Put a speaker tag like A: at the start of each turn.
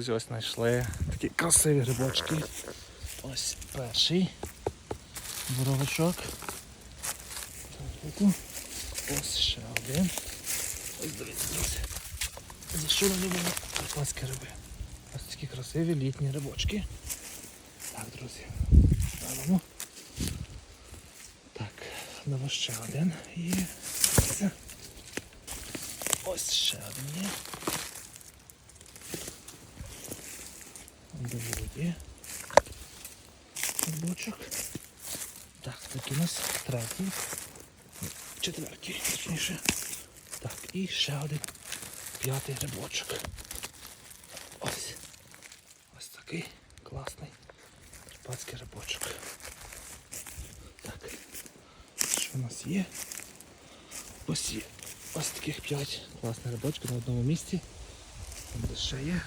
A: Друзі, Ось знайшли такі красиві грибочки. Ось перший боровичок. Ось ще один. Ось дивіться, друзі. За що ми любимо карпатські риби? Ось такі красиві літні грибочки. Так, друзі. Ставимо. Так, давай ще один. І. Ось ще один є. Доводі. Бочок. Так, тут у нас третій. Четвертий, точніше. Так, і ще один п'ятий грибочок. Ось. Ось такий класний карпатський грибочок. Так. Що у нас є? Ось є. Ось таких п'ять класних грибочків на одному місці. Там де ще є.